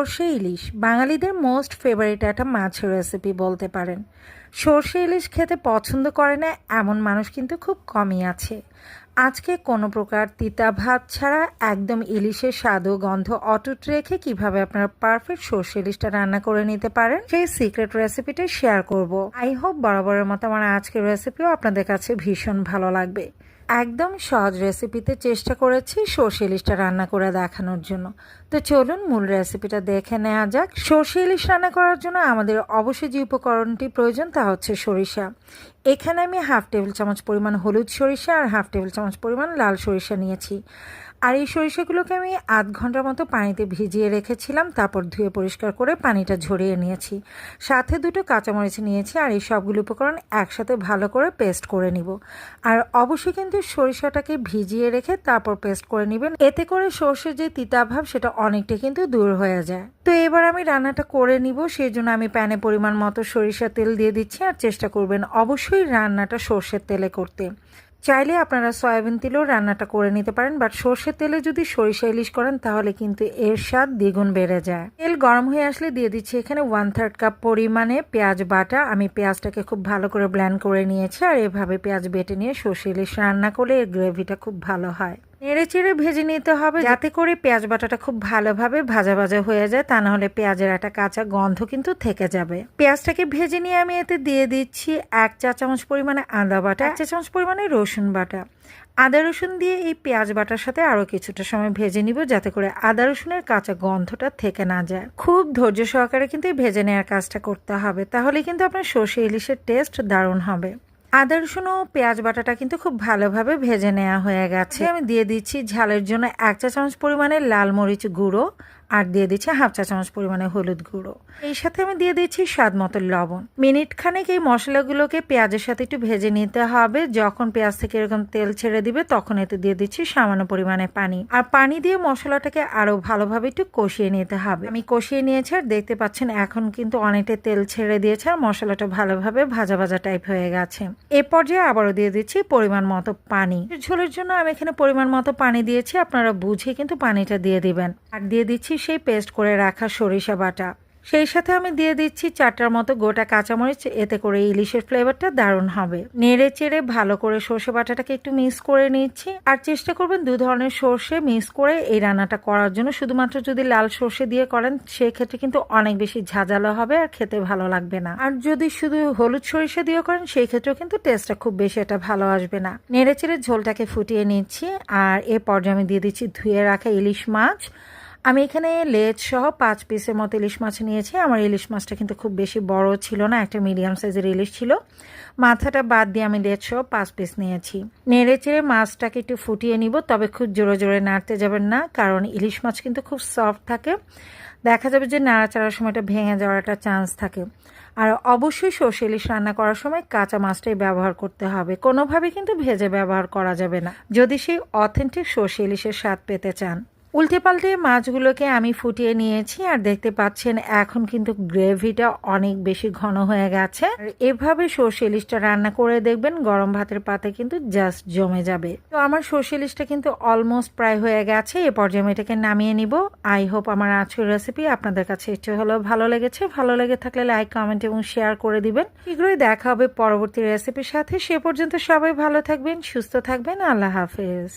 সর্ষে ইলিশ। বাঙালিদের most favourite একটা মাছের রেসিপি বলতে পারেন। সর্ষে ইলিশ খেতে পছন্দ করে না এমন মানুষ কিন্তু খুব কমই আছে। আজকে কোনো প্রকার তিতা ভাত ছাড়া একদম ইলিশের স্বাদ ও গন্ধ অটুট রেখে কীভাবে আপনারা পারফেক্ট সর্ষে ইলিশটা রান্না করে নিতে পারেন, সেই সিক্রেট রেসিপিটা শেয়ার করব। আই হোপ বরাবরের মতো আমার আজকের রেসিপিও আপনাদের কাছে ভীষণ ভালো লাগবে। একদম সহজ রেসিপিতে চেষ্টা করেছি সর্ষে ইলিশটা রান্না করে দেখানোর জন্য। তো চলুন মূল রেসিপিটা দেখে নেওয়া যাক। সর্ষে ইলিশ রান্না করার জন্য আমাদের অবশ্যই যে উপকরণটি প্রয়োজন তা হচ্ছে সরিষা। এখানে আমি হাফ টেবিল চামচ পরিমাণ হলুদ সরিষা আর হাফ টেবিল চামচ পরিমাণ লাল সরিষা নিয়েছি। আর এই সরিষাগুলোকে আমি আধ ঘণ্টার মতো পানিতে ভিজিয়ে রেখেছিলাম, তারপর ধুয়ে পরিষ্কার করে পানিটা ঝরিয়ে নিয়েছি। সাথে দুটো কাঁচামরিচ নিয়েছি আর এই সবগুলো উপকরণ একসাথে ভালো করে পেস্ট করে নিব। আর অবশ্যই কিন্তু সরিষাটাকে ভিজিয়ে রেখে তারপর পেস্ট করে নেবেন। এতে করে সর্ষের যে তিতাভাব, সেটা অনেকটা কিন্তু দূর হয়ে যায়। তো এবার আমি রান্নাটা করে নিব সেই জন্য আমি প্যানে পরিমাণ মতো সরিষা তেল দিয়ে দিচ্ছি। আর চেষ্টা করবেন অবশ্যই রান্নাটা সর্ষের তেলে করতে। চাইলে আপনারা সয়াবিন তেলেও রান্নাটা করে নিতে পারেন বাট সর্ষের তেলে যদি সরিষা ইলিশ করেন, তাহলে কিন্তু এর স্বাদ দ্বিগুণ বেড়ে যায়। তেল গরম হয়ে আসলে দিয়ে দিচ্ছি এখানে ওয়ান থার্ড কাপ পরিমাণে পেঁয়াজ বাটা। আমি পেঁয়াজটাকে খুব ভালো করে ব্ল্যান্ড করে নিয়েছি, আর এভাবে পেঁয়াজ বেটে নিয়ে সর্ষে ইলিশ রান্না করলে এর গ্রেভিটা খুব ভালো হয়। নেড়ে চেড়ে ভেজে নিতে হবে। যাতে করে পেঁয়াজ বাটাটা খুব ভালোভাবে ভাজা ভাজা হয়ে যায়, তা নাহলে পেঁয়াজের একটা কাঁচা গন্ধ কিন্তু থেকে যাবে। পেঁয়াজটাকে ভেজে নিয়ে আমি এতে দিয়ে দিচ্ছি এক চা চামচ পরিমাণে আদা বাটা, এক চা চামচ পরিমাণে রসুন বাটা। আদা রসুন দিয়ে এই পেঁয়াজ বাটার সাথে আরও কিছুটা সময় ভেজে নিব, যাতে করে আদা রসুনের কাঁচা গন্ধটা থেকে না যায়। খুব ধৈর্য সহকারে কিন্তু এই ভেজে নেওয়ার কাজটা করতে হবে, তাহলে কিন্তু আপনার সর্ষে ইলিশের টেস্ট দারুণ হবে। আদা, রসুন ও পেঁয়াজ বাটাটা কিন্তু খুব ভালোভাবে ভেজে নেওয়া হয়ে গেছে। আমি দিয়ে দিচ্ছি ঝালের জন্য এক চা চামচ পরিমাণে লাল মরিচ গুঁড়ো আর দিয়ে দিচ্ছি হাফ চা চামচ পরিমাণে হলুদ গুঁড়ো। এই সাথে আমি দিয়ে দিচ্ছি স্বাদ মতো লবণ। মিনিট খানেক এই মশলাগুলোকে পেঁয়াজের সাথে একটু ভেজে নিতে হবে। যখন পেঁয়াজ থেকে এরকম তেল ছেড়ে দিবে, তখন এতে দিয়ে দিচ্ছি সামান্য পরিমাণে পানি। আর পানি দিয়ে মশলাটাকে আরও ভালোভাবে একটু কষিয়ে নিতে হবে। আমি কষিয়ে নিয়েছি আর দেখতে পাচ্ছেন, এখন কিন্তু অনেকটা তেল ছেড়ে দিয়েছে আর মশলাটা ভালোভাবে ভাজা ভাজা টাইপ হয়ে গেছে। এ পর্যায়ে আবারও দিয়ে দিচ্ছি পরিমাণ মতো পানি। ঝোলের জন্য আমি এখানে পরিমাণ মতো পানি দিয়েছি, আপনারা বুঝে কিন্তু পানিটা দিয়ে দিবেন। আর দিয়ে দিচ্ছি সেই পেস্ট করে রাখা সরিষা বাটা। সেই সাথে আমি দিয়ে দিচ্ছি চারটার মতো গোটা কাঁচামরিচ, এতে করে ইলিশের ফ্লেভারটা দারুণ হবে। নেড়ে চেড়ে ভালো করে সর্ষে বাটাটাকে একটু মিক্স করে নিচ্ছি। আর চেষ্টা করবেন দু ধরনের সর্ষে মিক্স করে এই রান্নাটা করার জন্য। শুধুমাত্র যদি লাল সর্ষে দিয়ে করেন, সেক্ষেত্রে কিন্তু অনেক বেশি ঝাঁঝালো হবে আর খেতে ভালো লাগবে না। আর যদি শুধু হলুদ সরিষা দিয়ে করেন সেই ক্ষেত্রেও কিন্তু টেস্টটা খুব বেশি এটা ভালো আসবে না। নেড়ে চেড়ে ঝোলটাকে ফুটিয়ে নিচ্ছি। আর এ পর্যায়ে আমি দিয়ে দিচ্ছি ধুয়ে রাখা ইলিশ মাছ। আমি এখানে লেজ সহ পাঁচ পিসের মতো ইলিশ মাছ নিয়েছি। আমার ইলিশ মাছটা কিন্তু খুব বেশি বড় ছিল না, একটা মিডিয়াম সাইজের ইলিশ ছিল। মাথাটা বাদ দিয়ে আমি লেজ সহ পাঁচ পিস নিয়েছি। নেড়ে চেড়ে মাছটাকে একটু ফুটিয়ে নিব, তবে খুব জোরে জোরে নাড়তে যাবেন না, কারণ ইলিশ মাছ কিন্তু খুব সফট থাকে। দেখা যাবে যে নাড়াচাড়ার সময়টা ভেঙে যাওয়ার একটা চান্স থাকে। আর অবশ্যই সর্ষে ইলিশ রান্না করার সময় কাঁচা মাছটাই ব্যবহার করতে হবে। কোনোভাবে কিন্তু ভেজে ব্যবহার করা যাবে না। যদি সেই অথেন্টিক সর্ষে ইলিশের স্বাদ পেতে চান। উল্টে পাল্টে মাছগুলোকে আমি ফুটিয়ে নিয়েছি আর দেখতে পাচ্ছেন এখন কিন্তু গ্রেভিটা অনেক বেশি ঘন হয়ে গেছে। এভাবে সর্ষে ইলিশটা রান্না করে দেখবেন গরম ভাতের পাতে কিন্তু জাস্ট জমে যাবে। তো আমার সর্ষে ইলিশটা কিন্তু অলমোস্ট প্রায় হয়ে গেছে। এ পর্যায়ে আমি এটাকে নামিয়ে নিব। আই হোপ আমার আজকের রেসিপি আপনাদের কাছে একটু হলেও ভালো লেগেছে। ভালো লেগে থাকলে লাইক, কমেন্ট এবং শেয়ার করে দিবেন। শীঘ্রই দেখা হবে পরবর্তী রেসিপির সাথে। সে পর্যন্ত সবাই ভালো থাকবেন, সুস্থ থাকবেন। আল্লাহ হাফেজ।